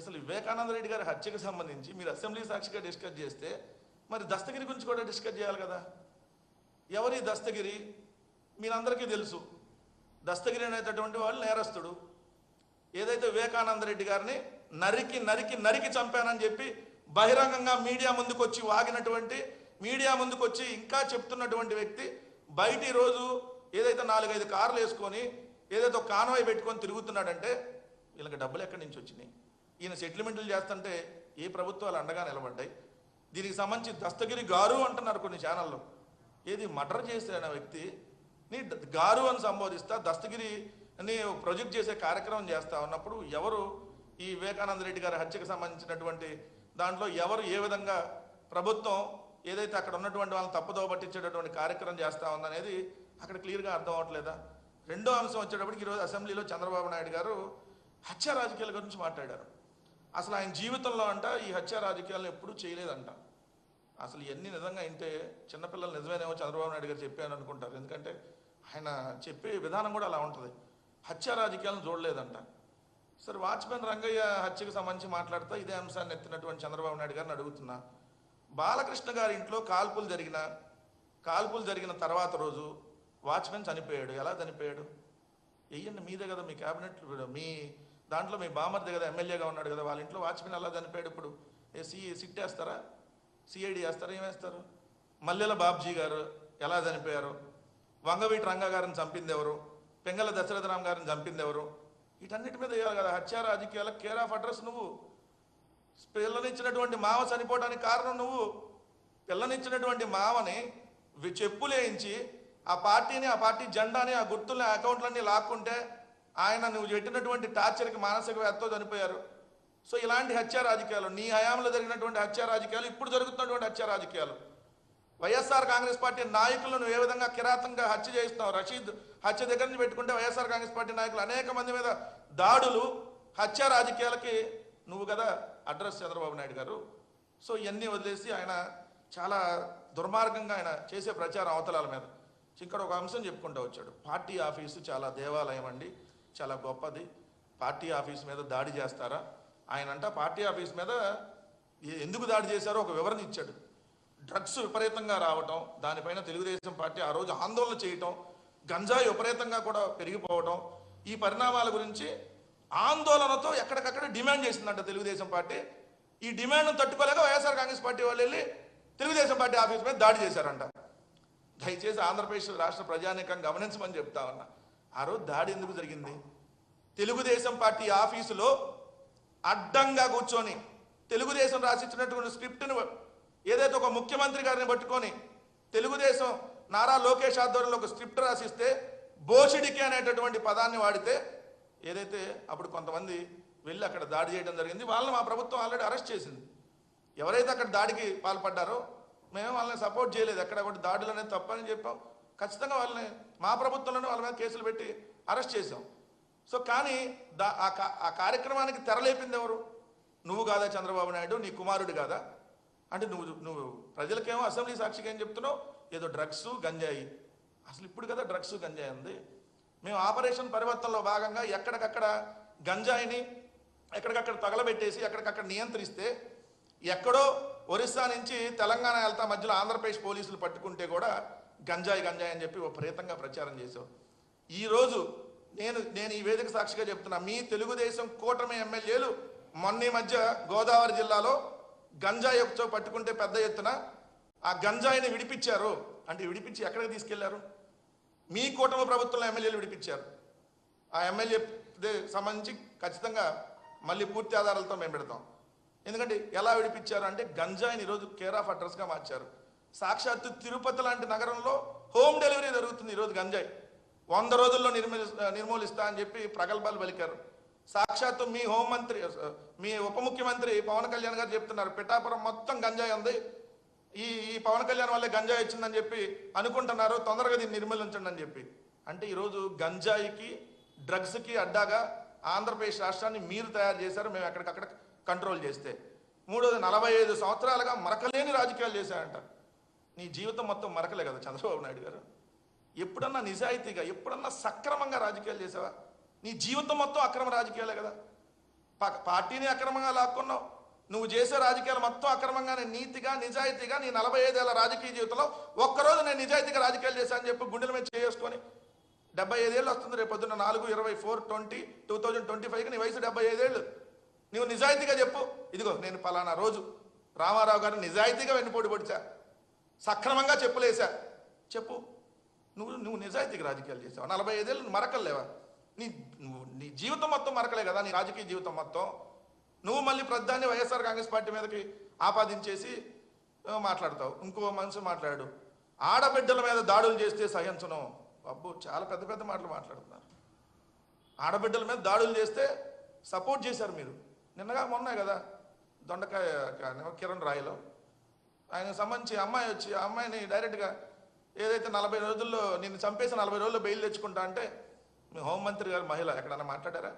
అసలు వివేకానంద రెడ్డి గారి హత్యకు సంబంధించి మీరు అసెంబ్లీ సాక్షిగా డిస్కస్ చేస్తే మరి దస్తగిరి గురించి కూడా డిస్కస్ చేయాలి కదా? ఎవరి దస్తగిరి? మీరందరికీ తెలుసు. దస్తగిరి అనేటటువంటి వాళ్ళు నేరస్తుడు. ఏదైతే వివేకానంద రెడ్డి గారిని నరికి నరికి నరికి చంపానని చెప్పి బహిరంగంగా మీడియా ముందుకు వచ్చి వాగినటువంటి మీడియా ముందుకు వచ్చి ఇంకా చెప్తున్నటువంటి వ్యక్తి బయటి రోజు ఏదైతే నాలుగైదు కార్లు వేసుకొని ఏదైతే ఒక కాన్వాయ్ పెట్టుకొని తిరుగుతున్నాడంటే వీళ్ళకి డబ్బులు ఎక్కడి నుంచి వచ్చినాయి? ఈయన సెటిల్మెంట్లు చేస్తుంటే ఏ ప్రభుత్వాలు అండగా నిలబడ్డాయి? దీనికి సంబంధించి దస్తగిరి గారు అంటున్నారు కొన్ని ఛానల్లో. ఏది మర్డర్ చేసిన వ్యక్తి నీ గారు అని సంబోధిస్తా దస్తగిరి అని ప్రొజెక్ట్ చేసే కార్యక్రమం చేస్తా ఉన్నప్పుడు ఎవరు ఈ వివేకానంద రెడ్డి గారి హత్యకు సంబంధించినటువంటి దాంట్లో ఎవరు ఏ విధంగా ప్రభుత్వం ఏదైతే అక్కడ ఉన్నటువంటి వాళ్ళని తప్పుదోవ పట్టించేటటువంటి కార్యక్రమం చేస్తా ఉందనేది అక్కడ క్లియర్గా అర్థం అవ్వట్లేదా? రెండో అంశం వచ్చేటప్పటికి ఈరోజు అసెంబ్లీలో చంద్రబాబు నాయుడు గారు హత్య రాజకీయాల గురించి మాట్లాడారు. అసలు ఆయన జీవితంలో అంట ఈ హత్య రాజకీయాలను ఎప్పుడూ చేయలేదంట. అసలు ఇవన్నీ నిజంగా అయితే చిన్నపిల్లలు నిజమేనేమో చంద్రబాబు నాయుడు గారు చెప్పాను అనుకుంటారు. ఎందుకంటే ఆయన చెప్పే విధానం కూడా అలా ఉంటుంది. హత్య రాజకీయాలను చూడలేదంట. సరే వాచ్మెన్ రంగయ్య హత్యకు సంబంధించి మాట్లాడుతూ ఇదే అంశాన్ని ఎత్తినటువంటి చంద్రబాబు నాయుడు గారిని అడుగుతున్నా. బాలకృష్ణ గారి ఇంట్లో కాల్పులు జరిగిన కాల్పులు జరిగిన తర్వాత రోజు వాచ్మెన్ చనిపోయాడు. ఎలా చనిపోయాడు? వెయ్యండి మీదే కదా మీ క్యాబినెట్ మీ దాంట్లో మీ బామర్ది కదా ఎమ్మెల్యేగా ఉన్నాడు కదా వాళ్ళ ఇంట్లో వాచ్మెన్ అలా చనిపోయాడు ఇప్పుడు. ఏ సి సిట్ వేస్తారా? సిఐడి వేస్తారా? ఏమేస్తారు మల్లెల బాబ్జీ గారు ఎలా చనిపోయారు? వంగవీటి రంగా గారిని చంపింది ఎవరు? పెంగళ దశరథరామ్ గారిని చంపింది ఎవరు? వీటన్నిటి మీద వేయాలి కదా హత్య రాజకీయాల కేర్ ఆఫ్ అడ్రస్ నువ్వు. పిల్లనిచ్చినటువంటి మావ చనిపోవడానికి కారణం నువ్వు. పిల్లనిచ్చినటువంటి మావని చెప్పులేయించి ఆ పార్టీని ఆ పార్టీ జెండాని ఆ గుర్తుల్ని ఆ అకౌంట్లన్నీ లాక్కుంటే ఆయన నువ్వు పెట్టినటువంటి టార్చర్కి మానసిక వ్యాధితో చనిపోయారు. సో ఇలాంటి హత్య రాజకీయాలు నీ హయాంలో జరిగినటువంటి హత్య రాజకీయాలు ఇప్పుడు జరుగుతున్నటువంటి హత్య రాజకీయాలు. వైఎస్ఆర్ కాంగ్రెస్ పార్టీ నాయకులను నువ్వు ఏ విధంగా కిరాతంగా హత్య చేయిస్తావు రషీద్ హత్య దగ్గర నుంచి పెట్టుకుంటే వైఎస్ఆర్ కాంగ్రెస్ పార్టీ నాయకులు అనేక మంది మీద దాడులు హత్య రాజకీయాలకి నువ్వు కదా అడ్రస్ చంద్రబాబు నాయుడు గారు. సో ఇవన్నీ వదిలేసి ఆయన చాలా దుర్మార్గంగా ఆయన చేసే ప్రచారం అవతలాల మీద. ఇక్కడ ఒక అంశం చెప్పుకుంటూ వచ్చాడు. పార్టీ ఆఫీసు చాలా దేవాలయం అండి. చాలా గొప్పది. పార్టీ ఆఫీస్ మీద దాడి చేస్తారా? ఆయన అంట పార్టీ ఆఫీస్ మీద ఏ- ఎందుకు దాడి చేశారో ఒక వివరణ ఇచ్చాడు. డ్రగ్స్ విపరీతంగా రావటం దానిపైన తెలుగుదేశం పార్టీ ఆ రోజు ఆందోళన చేయటం గంజాయి విపరీతంగా కూడా పెరిగిపోవటం ఈ పరిణామాల గురించి ఆందోళనతో ఎక్కడికక్కడ డిమాండ్ చేసిందంట తెలుగుదేశం పార్టీ. ఈ డిమాండ్ను తట్టుకోలేక వైఎస్ఆర్ కాంగ్రెస్ పార్టీ వాళ్ళు వెళ్ళి తెలుగుదేశం పార్టీ ఆఫీస్ మీద దాడి చేశారంట. దయచేసి ఆంధ్రప్రదేశ్ రాష్ట్ర ప్రజానీకం గమనించమని చెప్తా ఉన్నా. ఆ రోజు దాడి ఎందుకు జరిగింది? తెలుగుదేశం పార్టీ ఆఫీసులో అడ్డంగా కూర్చొని తెలుగుదేశం రాసిచ్చినటువంటి స్క్రిప్ట్ను ఏదైతే ఒక ముఖ్యమంత్రి గారిని పట్టుకొని తెలుగుదేశం నారా లోకేష్ ఆధ్వర్యంలో ఒక స్క్రిప్ట్ రాసిస్తే బోషిడికి అనేటటువంటి పదాన్ని వాడితే ఏదైతే అప్పుడు కొంతమంది వెళ్ళి అక్కడ దాడి చేయడం జరిగింది వాళ్ళని మా ప్రభుత్వం ఆల్రెడీ అరెస్ట్ చేసింది. ఎవరైతే అక్కడ దాడికి పాల్పడ్డారో మేము వాళ్ళని సపోర్ట్ చేయలేదు. అక్కడ కూడా దాడులు అనేది తప్పని చెప్పాం. ఖచ్చితంగా వాళ్ళని మా ప్రభుత్వంలోనే వాళ్ళ మీద కేసులు పెట్టి అరెస్ట్ చేశాం. సో కానీ దా ఆ కా- ఆ కార్యక్రమానికి తెరలేపింది ఎవరు? నువ్వు కాదా చంద్రబాబు నాయుడు? నీ కుమారుడు కాదా? అంటే నువ్వు నువ్వు ప్రజలకేమో అసెంబ్లీ సాక్షిగా ఏం చెప్తున్నావు? ఏదో డ్రగ్స్ గంజాయి. అసలు ఇప్పుడు కదా డ్రగ్స్ గంజాయి ఉంది మేము ఆపరేషన్ పరివర్తనలో భాగంగా ఎక్కడికక్కడ గంజాయిని ఎక్కడికక్కడ తగలబెట్టేసి ఎక్కడికక్కడ నియంత్రిస్తే ఎక్కడో ఒరిస్సా నుంచి తెలంగాణ వెళ్తా మధ్యలో ఆంధ్రప్రదేశ్ పోలీసులు పట్టుకుంటే కూడా గంజాయి గంజాయి అని చెప్పి విపరీతంగా ప్రచారం చేసావు ఈరోజు నేను నేను ఈ వేదిక సాక్షిగా చెప్తున్నా మీ తెలుగుదేశం కూటమి ఎమ్మెల్యేలు మొన్న ఈ మధ్య గోదావరి జిల్లాలో గంజాయి ఒకచో పట్టుకుంటే పెద్ద ఎత్తున ఆ గంజాయిని విడిపించారు. అంటే విడిపించి ఎక్కడికి తీసుకెళ్ళారు? మీ కూటమి ప్రభుత్వంలో ఎమ్మెల్యేలు విడిపించారు. ఆ ఎమ్మెల్యే సంబంధించి ఖచ్చితంగా మళ్ళీ పూర్తి ఆధారాలతో మేము పెడతాం. ఎందుకంటే ఎలా విడిపించారు అంటే గంజాయిని ఈరోజు కేర్ ఆఫ్ అడ్రస్గా మార్చారు. సాక్షాత్తు తిరుపతి లాంటి నగరంలో హోమ్ డెలివరీ జరుగుతుంది ఈరోజు గంజాయి. వంద రోజుల్లో నిర్మూలి నిర్మూలిస్తా అని చెప్పి ప్రగల్భాలు పలికారు. సాక్షాత్తు మీ హోంమంత్రి మీ ఉప ముఖ్యమంత్రి పవన్ కళ్యాణ్ గారు చెప్తున్నారు పిఠాపురం మొత్తం గంజాయి ఉంది. ఈ ఈ పవన్ కళ్యాణ్ వల్లే గంజాయి వచ్చిందని చెప్పి అనుకుంటున్నారు తొందరగా దీన్ని నిర్మూలించండి అని చెప్పి. అంటే ఈరోజు గంజాయికి డ్రగ్స్కి అడ్డాగా ఆంధ్రప్రదేశ్ రాష్ట్రాన్ని మీరు తయారు చేశారు మేము ఎక్కడికక్కడ కంట్రోల్ చేస్తే. మూడోది నలభై ఐదు సంవత్సరాలుగా మరకలేని రాజకీయాలు చేశారంట. నీ జీవితం మొత్తం మరకలే కదా చంద్రబాబు నాయుడు గారు? ఎప్పుడన్నా నిజాయితీగా ఎప్పుడన్నా సక్రమంగా రాజకీయాలు చేసావా? నీ జీవితం మొత్తం అక్రమ రాజకీయాలే కదా. పార్టీని అక్రమంగా లాక్కున్నావు. నువ్వు చేసే రాజకీయాలు మొత్తం అక్రమంగానే నీతిగా నిజాయితీగా నీ నలభై ఐదేళ్ళ రాజకీయ జీవితంలో ఒక్కరోజు నేను నిజాయితీగా రాజకీయాలు చేశానని చెప్పి గుండెల మీద చేసుకొని డెబ్బై ఐదేళ్ళు వస్తుంది రేపు పొద్దున్న నాలుగు ఇరవై four twenty two thousand twenty ఫైవ్కి నీ వయసు డెబ్బై ఐదేళ్ళు. నువ్వు నిజాయితీగా చెప్పు. ఇదిగో నేను పలానా రోజు రామారావు గారు నిజాయితీగా వెన్నుపోటు పొడిచా. సక్రమంగా చెప్పులేసా చెప్పు. నువ్వు నువ్వు నిజాయితీకి రాజకీయాలు చేసావు? నలభై ఐదేళ్ళు మరకలు లేవా నీ నీ జీవితం మొత్తం మరకలే కదా నీ రాజకీయ జీవితం మొత్తం. నువ్వు మళ్ళీ ప్రధాన్ని వైఎస్ఆర్ కాంగ్రెస్ పార్టీ మీదకి ఆపాదించేసి మాట్లాడతావు. ఇంకో మనిషి మాట్లాడు. ఆడబిడ్డల మీద దాడులు చేస్తే సహించను. అబ్బో చాలా పెద్ద పెద్ద మాటలు మాట్లాడుతున్నారు. ఆడబిడ్డల మీద దాడులు చేస్తే సపోర్ట్ చేశారు మీరు. నిన్నగా మొన్నే కదా దొండకాయ కిరణ్ రాయలో ఆయనకు సంబంధించి అమ్మాయి వచ్చి ఆ అమ్మాయిని డైరెక్ట్గా ఏదైతే నలభై రోజుల్లో నిన్ను చంపేసి నలభై రోజుల్లో బెయిల్ తెచ్చుకుంటా అంటే మీ హోంమంత్రి గారు మహిళ ఎక్కడన్నా మాట్లాడారా?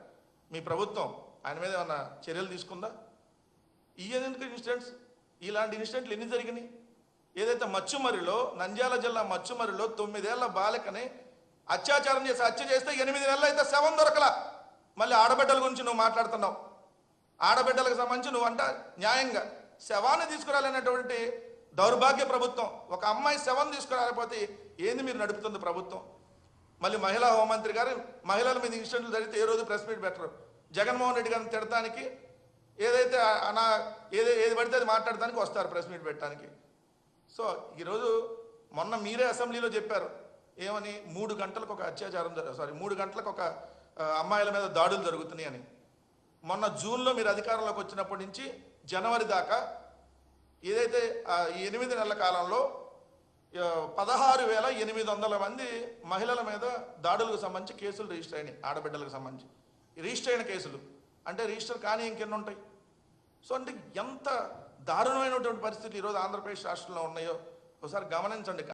మీ ప్రభుత్వం ఆయన మీద ఏమన్నా చర్యలు తీసుకుందా? ఈ ఎందుకు ఇన్సిడెంట్స్? ఇలాంటి ఇన్సిడెంట్లు ఎన్ని జరిగినాయి? ఏదైతే మచ్చుమరిలో నంద్యాల జిల్లా మచ్చుమరిలో తొమ్మిదేళ్ళ బాలికని అత్యాచారం చేసి హత్య చేస్తే ఎనిమిది నెలలు అయితే శవం దొరకలా. మళ్ళీ ఆడబిడ్డల గురించి నువ్వు మాట్లాడుతున్నావు. ఆడబిడ్డలకు సంబంధించి నువ్వు అంట న్యాయంగా శవాన్ని తీసుకురాలనేటువంటి దౌర్భాగ్య ప్రభుత్వం. ఒక అమ్మాయి శవం తీసుకురాలేకపోతే ఏంది మీరు నడుపుతుంది ప్రభుత్వం? మళ్ళీ మహిళా హోంమంత్రి గారు మహిళల మీద ఇన్సిడెంట్లు జరిగితే ఏ రోజు ప్రెస్ మీట్ పెట్టరు. జగన్మోహన్ రెడ్డి గారిని తిడటానికి ఏదైతే అనా ఏది ఏది పడితే అది మాట్లాడటానికి వస్తారు ప్రెస్ మీట్ పెట్టడానికి. సో ఈరోజు మొన్న మీరే అసెంబ్లీలో చెప్పారు. ఏమని? మూడు గంటలకు ఒక అత్యాచారం సారీ మూడు గంటలకు ఒక అమ్మాయిల మీద దాడులు జరుగుతున్నాయి అని మొన్న జూన్లో మీరు అధికారంలోకి వచ్చినప్పటి నుంచి జనవరి దాకా ఏదైతే ఎనిమిది నెలల కాలంలో పదహారు వేల ఎనిమిది వందల మంది మహిళల మీద దాడులకు సంబంధించి కేసులు రిజిస్టర్ అయినాయి ఆడబిడ్డలకు సంబంధించి. రిజిస్టర్ అయిన కేసులు. అంటే రిజిస్టర్ కానీ ఇంకెన్ని ఉంటాయి? సో అంటే ఎంత దారుణమైనటువంటి పరిస్థితులు ఈరోజు ఆంధ్రప్రదేశ్ రాష్ట్రంలో ఉన్నాయో ఒకసారి గమనించండి.